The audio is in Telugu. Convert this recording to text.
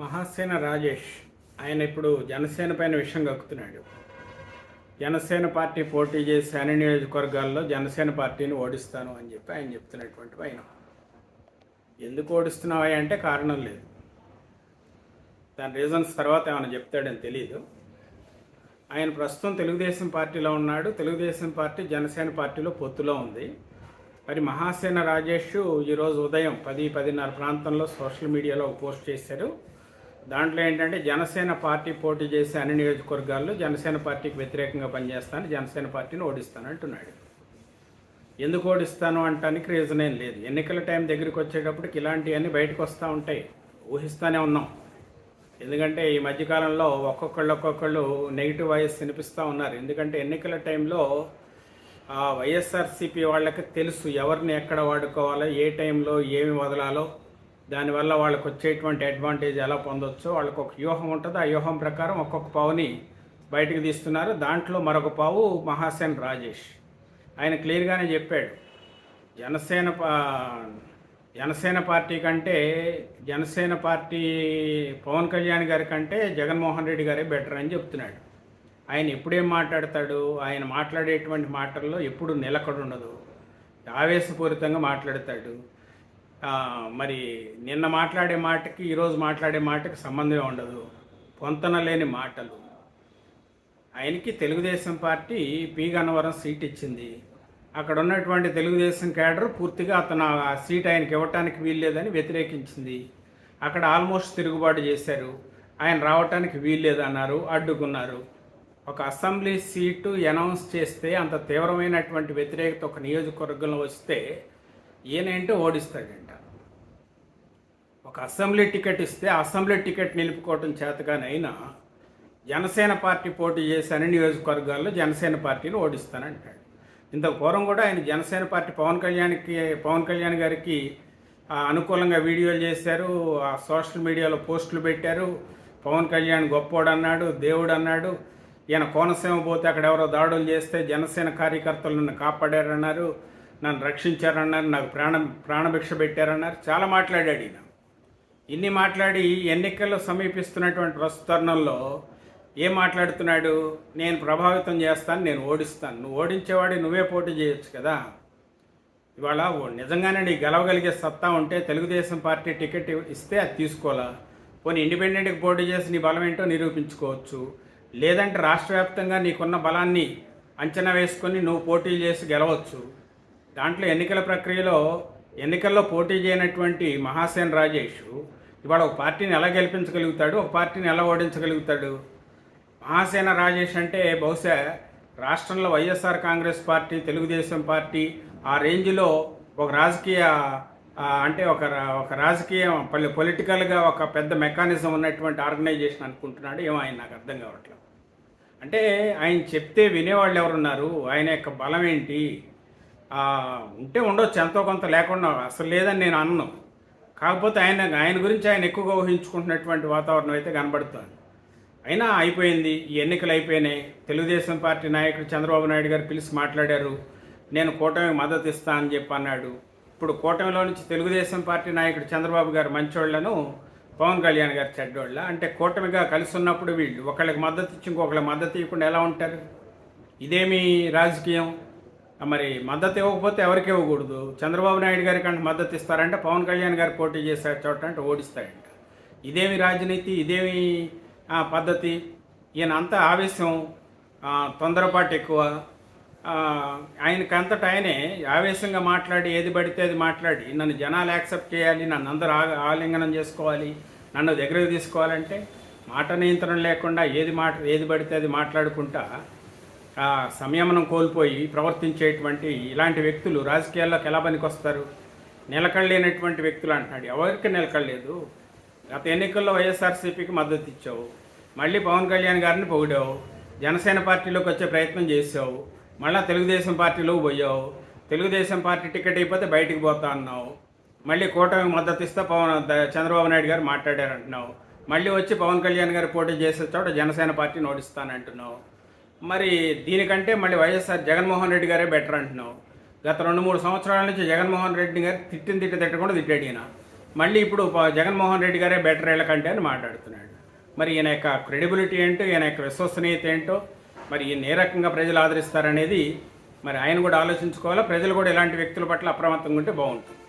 మహాసేన రాజేష్ ఆయన ఇప్పుడు జనసేన పైన విషయం కక్కుతున్నాడు. జనసేన పార్టీ పోటీ చేసి అన్ని నియోజకవర్గాల్లో జనసేన పార్టీని ఓడిస్తాను అని చెప్పి ఆయన చెప్తున్నటువంటి ఆయన ఎందుకు ఓడిస్తున్నావా అంటే కారణం లేదు. దాని రీజన్స్ తర్వాత ఏమైనా చెప్తాడని తెలియదు ఆయన ప్రస్తుతం తెలుగుదేశం పార్టీలో ఉన్నాడు. తెలుగుదేశం పార్టీ జనసేన పార్టీలో పొత్తులో ఉంది. మరి మహాసేన రాజేష్ ఈరోజు ఉదయం పది పదిన్నర ప్రాంతంలో సోషల్ మీడియాలో ఒక పోస్ట్ చేశారు దాంట్లో ఏంటంటే జనసేన పార్టీ పోటీ చేసే అన్ని నియోజకవర్గాల్లో జనసేన పార్టీకి వ్యతిరేకంగా పనిచేస్తాను జనసేన పార్టీని ఓడిస్తాను అంటున్నాడు. ఎందుకు ఓడిస్తాను అంటానికి రీజన్ ఏం లేదు. ఎన్నికల టైం దగ్గరికి వచ్చేటప్పటికి ఇలాంటివన్నీ బయటకు వస్తూ ఉంటాయి. ఊహిస్తూనే ఉన్నాం. ఎందుకంటే ఈ మధ్యకాలంలో ఒక్కొక్కళ్ళు ఒక్కొక్కళ్ళు నెగిటివ్ వాయిస్ వినిపిస్తూ ఉన్నారు. ఎందుకంటే ఎన్నికల టైంలో ఆ వైఎస్ఆర్సీపీ వాళ్ళకి తెలుసు ఎవరిని ఎక్కడ వాడుకోవాలో ఏ టైంలో ఏమి వదలాలో. దానివల్ల వాళ్ళకి వచ్చేటువంటి అడ్వాంటేజ్ ఎలా పొందొచ్చో వాళ్ళకు ఒక వ్యూహం ఉంటుంది. ఆ వ్యూహం ప్రకారం ఒక్కొక్క పావుని బయటకు తీస్తున్నారు. దాంట్లో మరొక పావు మహాసేన్ రాజేష్. ఆయన క్లియర్గానే చెప్పాడు. జనసేన పా- జనసేన పార్టీ కంటే జనసేన పార్టీ పవన్ కళ్యాణ్ గారి కంటే జగన్మోహన్ రెడ్డి గారే బెటర్ అని చెప్తున్నాడు. ఆయన ఎప్పుడేం మాట్లాడతాడు? ఆయన మాట్లాడేటువంటి మాటల్లో ఎప్పుడు నిలకడుండదు. ఆవేశపూరితంగా మాట్లాడతాడు. మరి నిన్న మాట్లాడే మాటకి ఈరోజు మాట్లాడే మాటకి సంబంధమే ఉండదు. పొంతన లేని మాటలు. ఆయనకి Telugu Desam party P. Gannavaram seat ఇచ్చింది. అక్కడ ఉన్నటువంటి తెలుగుదేశం క్యాడర్ పూర్తిగా అతను ఆ సీట్ ఆయనకి ఇవ్వటానికి వీల్లేదని వ్యతిరేకించింది. అక్కడ ఆల్మోస్ట్ తిరుగుబాటు చేశారు. ఆయన రావటానికి వీల్లేదన్నారు అడ్డుకున్నారు. ఒక అసెంబ్లీ సీటు అనౌన్స్ చేస్తే అంత తీవ్రమైనటువంటి వ్యతిరేకత ఒక నియోజకవర్గంలో వస్తే ఈయనేంటో ఓడిస్తాడంట. ఒక అసెంబ్లీ టికెట్ ఇస్తే అసెంబ్లీ టికెట్ నిలుపుకోవటం చేతగానైనా జనసేన పార్టీ పోటీ చేసి అన్ని నియోజకవర్గాల్లో జనసేన పార్టీని ఓడిస్తానంటాడు. ఇంత పూర్వం కూడా ఆయన జనసేన పార్టీ పవన్ కళ్యాణ్కి పవన్ కళ్యాణ్ గారికి అనుకూలంగా వీడియోలు చేశారు ఆ సోషల్ మీడియాలో పోస్టులు పెట్టారు. పవన్ కళ్యాణ్ గొప్పోడు అన్నాడు దేవుడు అన్నాడు. ఈయన కోనసీమ పోతే అక్కడ ఎవరో దాడులు చేస్తే జనసేన కార్యకర్తలు నన్ను కాపాడారన్నారు నన్ను రక్షించారన్నారు నాకు ప్రాణం ప్రాణభిక్ష పెట్టారన్నారు. చాలా మాట్లాడాడు ఈయన. ఇన్ని మాట్లాడి ఎన్నికలు సమీపిస్తున్నటువంటి ప్రస్తుత తరుణంలో ఏం మాట్లాడుతున్నాడు? నేను ప్రభావితం చేస్తాను నేను ఓడిస్తాను. నువ్వు ఓడించేవాడి నువ్వే పోటీ చేయొచ్చు కదా? ఇవాళ నిజంగానే నీ గెలవగలిగే సత్తా ఉంటే తెలుగుదేశం పార్టీ టికెట్ ఇస్తే అది తీసుకోవాలా? పోనీ ఇండిపెండెంట్కి పోటీ చేసి నీ బలం ఏంటో నిరూపించుకోవచ్చు. లేదంటే రాష్ట్ర వ్యాప్తంగా నీకున్న బలాన్ని అంచనా వేసుకొని నువ్వు పోటీ చేసి గెలవచ్చు. దాంట్లో ఎన్నికల ప్రక్రియలో ఎన్నికల్లో పోటీ చేయనటువంటి మహాసేన్ రాజేష్ ఇవాళ ఒక పార్టీని ఎలా గెలిపించగలుగుతాడు? ఒక పార్టీని ఎలా ఓడించగలుగుతాడు? మహాసేన రాజేష్ అంటే బహుశా రాష్ట్రంలో YSR Congress party Telugu Desam party ఆ రేంజ్లో ఒక రాజకీయ అంటే ఒక రా- ఒక రాజకీయ పల్లె పొలిటికల్గా ఒక పెద్ద మెకానిజం ఉన్నటువంటి ఆర్గనైజేషన్ అనుకుంటున్నాడు. ఏమో ఆయన నాకు అర్థం కావట్లేదు. అంటే ఆయన చెప్తే వినేవాళ్ళు ఎవరున్నారు? ఆయన యొక్క బలం ఏంటి? ఉంటే ఉండొచ్చు ఎంతో కొంత లేకుండా అసలు లేదని నేను అన్ను. కాకపోతే ఆయన ఆయన గురించి ఆయన ఎక్కువగా ఊహించుకుంటున్నటువంటి వాతావరణం అయితే కనబడుతుంది. అయినా అయిపోయింది ఈ ఎన్నికలు అయిపోయినాయి. తెలుగుదేశం పార్టీ నాయకుడు చంద్రబాబు నాయుడు గారు పిలిచి మాట్లాడారు నేను కూటమికి మద్దతు ఇస్తా అని చెప్పి అన్నాడు. ఇప్పుడు కూటమిలో నుంచి తెలుగుదేశం పార్టీ నాయకుడు చంద్రబాబు గారు మంచోళ్ళను పవన్ కళ్యాణ్ గారు చెడ్డోళ్ళ. అంటే కూటమిగా కలిసి ఉన్నప్పుడు వీళ్ళు ఒకళ్ళకి మద్దతు ఇచ్చి ఇంకొకళ్ళకి మద్దతు ఇవ్వకుండా ఎలా ఉంటారు? ఇదేమి రాజకీయం? మరి మద్దతు ఇవ్వకపోతే ఎవరికి ఇవ్వకూడదు? చంద్రబాబు నాయుడు గారి కంటే మద్దతు ఇస్తారంటే పవన్ కళ్యాణ్ గారు పోటీ చేసే చోట అంటే ఓడిస్తాడంట. ఇదేమి రాజనీతి ఇదేమి పద్ధతి? ఈయన అంతా ఆవేశం తొందరపాటు ఎక్కువ. ఆ, ఆయనకి ఆయనే ఆవేశంగా మాట్లాడి ఏది పడితే అది మాట్లాడి నన్ను జనాలు యాక్సెప్ట్ చేయాలి నన్ను అందరూ ఆ- ఆలింగనం చేసుకోవాలి నన్ను దగ్గరకు తీసుకోవాలంటే మాట నియంత్రణ లేకుండా ఏది మాట ఏది పడితే అది మాట్లాడుకుంటా సంయమనం కోల్పోయి ప్రవర్తించేటువంటి ఇలాంటి వ్యక్తులు రాజకీయాల్లోకి ఎలా పనికొస్తారు? నిలకడలేనటువంటి వ్యక్తులు అంటున్నాడు. ఎవరికి నిలకడలేదు గత ఎన్నికల్లో వైఎస్ఆర్సీపీకి మద్దతు ఇచ్చావు. మళ్ళీ పవన్ కళ్యాణ్ గారిని పొగిడావు. జనసేన పార్టీలోకి వచ్చే ప్రయత్నం చేసావు మళ్ళీ తెలుగుదేశం పార్టీలోకి పోయావు. తెలుగుదేశం పార్టీ టికెట్ అయిపోతే బయటికి పోతా అన్నావు. మళ్ళీ కూటమికి మద్దతు ఇస్తే పవన్ చంద్రబాబు నాయుడు గారు మాట్లాడారంటున్నావు. మళ్ళీ వచ్చి పవన్ కళ్యాణ్ గారు పోటీ చేసే చోట జనసేన పార్టీని ఓడిస్తానంటున్నావు మరి దీనికంటే మళ్ళీ వైఎస్ఆర్ జగన్మోహన్ రెడ్డి గారే బెటర్ అంటున్నావు. గత రెండు మూడు సంవత్సరాల నుంచి జగన్మోహన్ రెడ్డి గారు తిట్టిన తిట్టి తిట్టకుండా తిట్టాడు ఈయన. మళ్ళీ ఇప్పుడు జగన్మోహన్ రెడ్డి గారే బెటర్ వీళ్ళకంటే అని మాట్లాడుతున్నాడు. మరి ఈయన యొక్క క్రెడిబిలిటీ ఏంటో ఈయన యొక్క విశ్వసనీయత ఏంటో మరి ఈయన ఏ రకంగా ప్రజలు ఆదరిస్తారనేది మరి ఆయన కూడా ఆలోచించుకోవాలా? ప్రజలు కూడా ఇలాంటి వ్యక్తుల పట్ల అప్రమత్తంగా ఉంటే బాగుంటుంది.